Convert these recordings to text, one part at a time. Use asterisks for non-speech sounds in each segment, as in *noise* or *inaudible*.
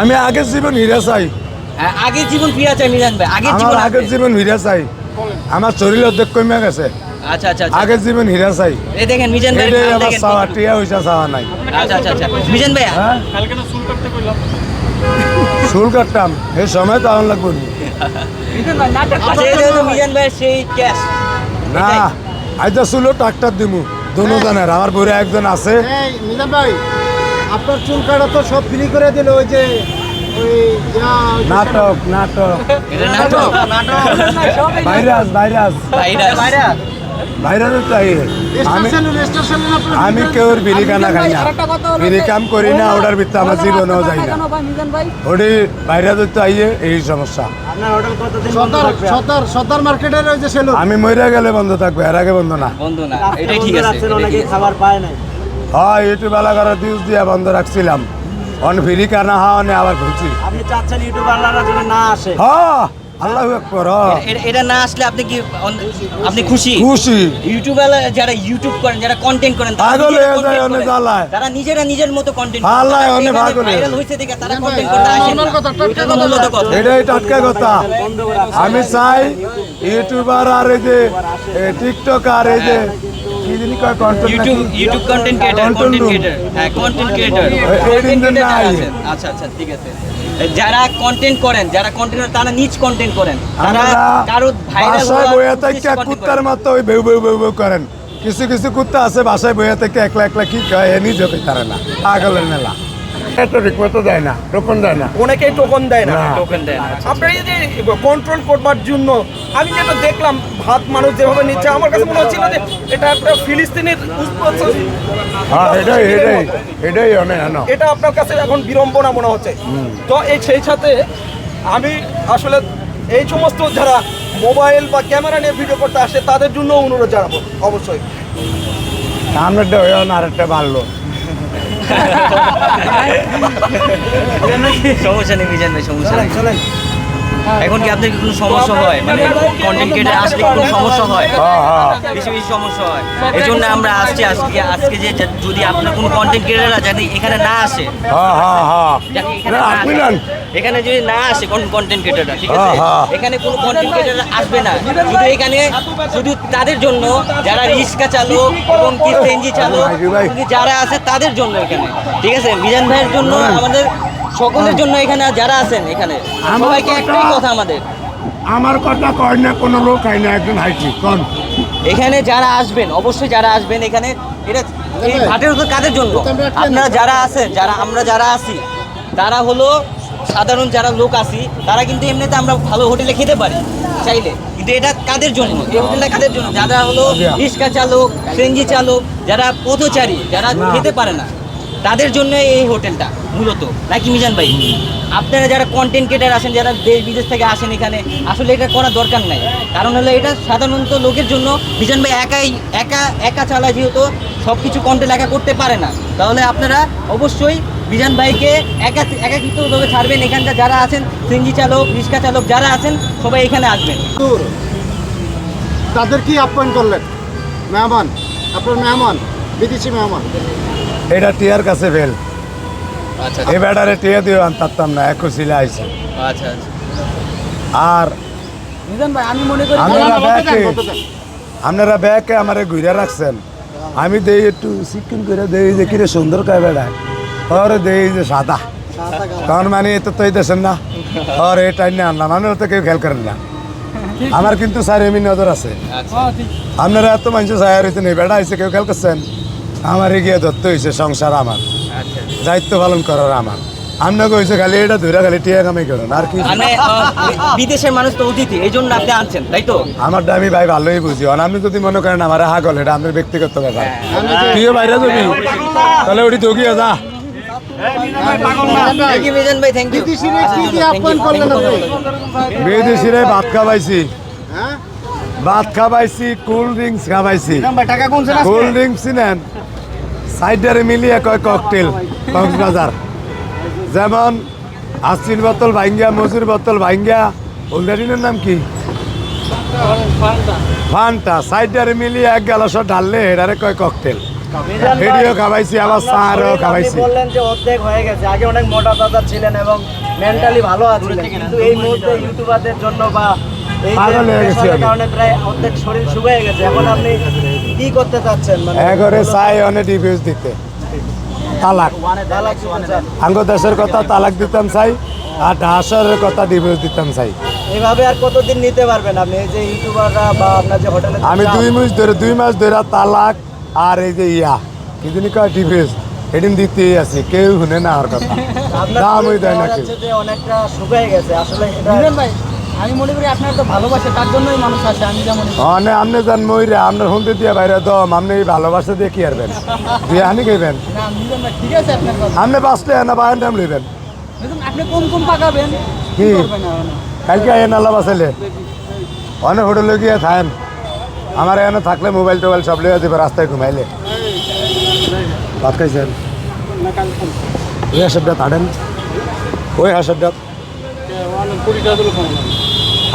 আমি আগের জীবন হিরা চাই। হ্যাঁ, আগের জীবন ফিরে চাই মিজান ভাই আগের আমার জীবন আগের জীবন হিরা চাই। আমার শরীর অর্ধেক কমে গেছে। আচ্ছা আচ্ছা আচ্ছা। আগের জীবন হিরা চাই। এই দেখেন মিজান ভাই এটাই আমার দেখেন। চাওয়া টিয়া হইসা চাওয়া নাই। আচ্ছা আচ্ছা আচ্ছা। মিজান ভাই হ্যাঁ? চুল কাটতাম। এই সময় তো আমার লাগবে না। আচ্ছা দেখুন মিজান ভাই সেই ক্যাশ। না আজ তো চুলো ট্রাক্টর দিমু। দোনো জনের আমার বউরে একজন আছে। এই মিজান ভাই। আপনার চুল কাটা তো সব ফ্রি করে দিল ওই যে নাটক নাটক। নাটক? Virus virus. ভাইরাস। চাই আমি আমি কেউ বিড়ি কানা খাই না। বিড়ি কাম করি না ওটার ভিতরে আমার জীবনেও যাই না। ওটি ভাইরাস তো আইয়ে এই সমস্যা। আমি মরে গেলে বন্ধ থাকবে এর আগে বন্ধ না। বন্ধু না। এটাই ঠিক আছে। খাবার পায় নাই। হয় ইউটিউব বেলা করে দিউজ দিয়া বন্ধ রাখছিলাম। অন ফিরি কানা হওয়া নে আবার ঘুরছি। আপনি চাচ্ছেন ইউটিউবাররা যেন না আসে? হ্যাঁ আল্লাহ একবার এ- এটা না আসলে আপনি কি আপনি খুশি? খুশি। ইউটিউবার যারা ইউটিউব করেন যারা কন্টেন্ট করেন তারা নিজেরা হয়ে যায় content অনেক জ্বালায়। তারা নিজেরা নিজের মতো কন্টেন্ট আল্লাহ অনেক হয়ে ভাইরাল। হয়েছে দেখে তারা কন্টেন্ট করতে না। মূলত কথা। এটাই টাটকা কথা। আমি চাই ইউটিউবার আর এই যে টিকটক আর এই যে কি জানি কয় content YouTube YouTube content creator Content content creator হ্যাঁ। আচ্ছা আচ্ছা ঠিক আছে। যারা কন্টেন্ট করেন যারা কন্টেন্ট তারা নিজ কন্টেন্ট করেন। তারা কারও ভাইরাল হওয়ার থেকে কুত্তার মতো ওই বেউ বেউ বেউ বেউ করেন। কিছু কিছু কুত্তা আছে বাসায় বইয়া থেকে একলা একলা কি কয় এ নিজে তারা না। পাগলের মেলা। এত রিকোয়েস্ট দেয় না টোকন দেয় না। অনেকেই টোকন দেয় না। না। টোকেন দেন আপনার এই যে কন্ট্রোল করবার জন্য আমি যেটা দেখলাম ভাত মানুষ যেভাবে নিচ্ছে আমার কাছে মনে হচ্ছিল যে এটা একটা ফিলিস্তিনের। হ্যাঁ এটাই এটাই এটাই অনেক এটা আপনার কাছে এখন বিড়ম্বনা মনে হচ্ছে। তো এই সেই সাথে আমি আসলে এই সমস্ত যারা মোবাইল বা ক্যামেরা নিয়ে ভিডিও করতে আসে তাদের জন্য অনুরোধ জানাব অবশ্যই। সামনেরটা হয়ে আরেকটা বাড়লো। *laughs* *laughs* সমস্যা নেই মিজান ভাই সমস্যা নেই। এখন কি আপনার কোনো সমস্যা হয়? মানে কন্টেন্ট ক্রিয়েটর আসলে কোনো সমস্যা হয়? হ্যাঁ হ্যাঁ। বেশি বেশি সমস্যা হয়। এই জন্য আমরা আসছি আজকে আজকে যে যদি আপনার কোনো কন্টেন্ট ক্রিয়েটাররা যদি এখানে না আসে হ্যাঁ হ্যাঁ হ্যাঁ। এখানে যদি না আসে কোন কন্টেন্ট ক্রিয়েটাররা ঠিক আছে। এখানে কোনো কন্টেন্ট ক্রিয়েটাররা আসবে না। শুধু এখানে শুধু তাদের জন্য যারা রিক্সা চালক এবং কি সিএনজি চালক যারা আছে তাদের জন্য এখানে। ঠিক আছে? মিজান ভাইয়ের জন্য আমাদের সকলের জন্য এখানে যারা আছেন এখানে আমার সবাইকে কথা- একটাই কথা আমাদের। আমার কথা কয় না কোনো লোক হয় না একজন হাইছি কোন। এখানে যারা আসবেন অবশ্যই যারা আসবেন এখানে এটা এই ঘাটের উপর কাদের জন্য? আপনারা যারা আছেন যারা আমরা যারা আছি তারা হলো সাধারণ যারা লোক আছি তারা কিন্তু এমনিতে আমরা ভালো হোটেলে খেতে পারি চাইলে। কিন্তু এটা কাদের জন্য? এই হোটেলটা কাদের জন্য? যারা হলো রিক্সা চালক সিএনজি চালক যারা পথচারী যারা খেতে পারে না। তাদের জন্য এই হোটেলটা মূলত। নাকি মিজান ভাই? আপনারা যারা কন্টেন্ট ক্রিয়েটার আসেন যারা দেশ বিদেশ থেকে আসেন এখানে আসলে এটা করার দরকার নাই। কারণ হলো এটা সাধারণত লোকের জন্য মিজান ভাই একাই একা একা চালায় যেহেতু সব কিছু কন্টেন্ট একা করতে পারে না। তাহলে আপনারা অবশ্যই মিজান ভাইকে একা একাকিত্বভাবে ছাড়বেন। এখানকার যারা আছেন সিএনজি চালক রিক্সা চালক যারা আছেন সবাই এখানে আসবেন। দূর তাদের কি আপ্যায়ন করলেন? মেহমান আপনার মেহমান। বিদেশি মেহমান। এটা টিয়ার কাছে ফেল। আচ্ছা এই ব্যাটারে টিয়া দিও আনতাম না এক ছিলে আইছে। আচ্ছা আচ্ছা। আর আমি মনে করি আপনারা দেন। আপনারা ব্যাকে আমারে ঘুরে রাখছেন। আমি দেই একটু সিকিম করে দেই যে কিরে সুন্দর কয় বেড়ায় ওর দেই যে সাদা। তখন মানে এত তো দেশেন না। ওর এটাই না আনলাম। আপনারা তো কেউ খেয়াল করেন না। আমার কিন্তু স্যার এমনি নজর আছে। আচ্ছা। আপনারা এত মানুষ সায়ার হইতে নেই বেড়া হয়েছে কেউ খেয়াল করছেন? আমার গিয়ে ধরতে হয়েছে সংসার আমার। আচ্ছা। দায়িত্ব পালন করার আমার। আপনাকে হয়েছে খালি এটা ধরে খালি টিয়া কামাই করেন আর কি। মানে বিদেশের মানুষ তো অতিথি এই জন্য আপনি আনছেন তাই তো? আমার আমি ভাই ভালোই বুঝি। আর আপনি যদি মনে করেন আমার হাগল এটা আমাদের ব্যক্তিগত ব্যাপার। তুইও বাইরে যাবি তাহলে ওটি দগিয়ে যা। বিদেশিরা ভাত খাবাইছি হ্যাঁ? ভাত খাবাইছি কোল্ড ড্রিঙ্কস টাকা কোল্ড ড্রিঙ্কস নেন। সাইডারে মিলিয়ে কয় ককটেল কক্সবাজার। যেমন আশির বোতল ভাঙ্গিয়া মজুর বোতল ভাঙ্গিয়া ওল্ডারিনের নাম কি? ফান্টা। সাইডারে মিলিয়ে এক গ্যালাস ঢাললে এটারে কয় ককটেল? ভিডিও খাওয়াইছি আবার চারও খাওয়াইছি বললেন যে অর্ধেক হয়ে গেছে। আগে অনেক মোটা তাজা ছিলেন এবং মেন্টালি ভালো আছিলেন। কিন্তু এই মুহূর্তে ইউটিউবারদের জন্য বা এই হয়ে। কারণে প্রায় অর্ধেক শরীর শুকিয়ে গেছে। এখন আপনি কি করতে চাচ্ছেন? মানে এগরে চাই অনেক ডিভিউজ দিতে। তালাক। তালাক আঙ্গ দেশের কথা তালাক দিতাম চাই আর ডাসরের কথা ডিভিউজ দিতাম চাই। এভাবে আর কতদিন নিতে পারবেন আপনি? এই যে ইউটিউবাররা বা আপনার যে হোটেলে আমি দুই মাস ধরে দুই মাস ধরে তালাক আর এই যে ইয়া কি জানি কয় ডিভিউজ এদিন দিতেই আছি কেউ শুনে না আর কথা। দাম দেয় না কেউ। অনেকটা শুকিয়ে গেছে। আসলে এটা মিলন ভাই আমি মনে করি আপনার তো ভালোবাসে তার জন্যই মানুষ আসে আমি যেমন অনে আপনি যান আপনার দিয়ে বাইরে দম আপনি এই ভালোবাসা দিয়ে কি আরবেন দিয়ে হানি খাইবেন না মিলন ভাই ঠিক আছে আপনার কথা। আপনি বাঁচলে না বায়ান টাইম লইবেন দেখুন আপনি কম কম পাকাবেন কি? করবেন না না। কালকে আইন আল্লাহ বাঁচাইলে। অনেক হোটেলে গিয়ে থাকেন আমার এখানে থাকলে মোবাইল টোবাইল সব লিয়ে দেবে রাস্তায় ঘুমাইলে। ভাত খাইছেন? ওই হাসবটা থাকেন ওই হাসবটা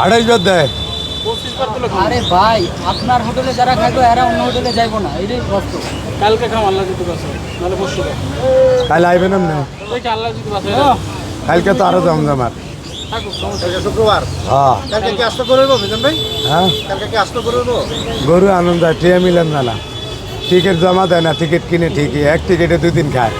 আড়াইশ বার দেয়। আরে ভাই আপনার হোটেলে যারা খাইবো এরা অন্য হোটেলে যাইবো না। এটাই কষ্ট। কালকে খাম আল্লাহ যদি বাসে। নাহলে খাম। কাল আইবেন না ওইটা আল্লাহ যদি বাসে। কালকে তো আরও হ্যাঁ। কালকে ভাই? হ্যাঁ। কালকে কি আসতে গরু আনন্দ ট্রিয়া মিলেন না না। টিকিট জমা দেয় না টিকিট কিনে ঠিকই। এক টিকিটে দুই দিন খায়।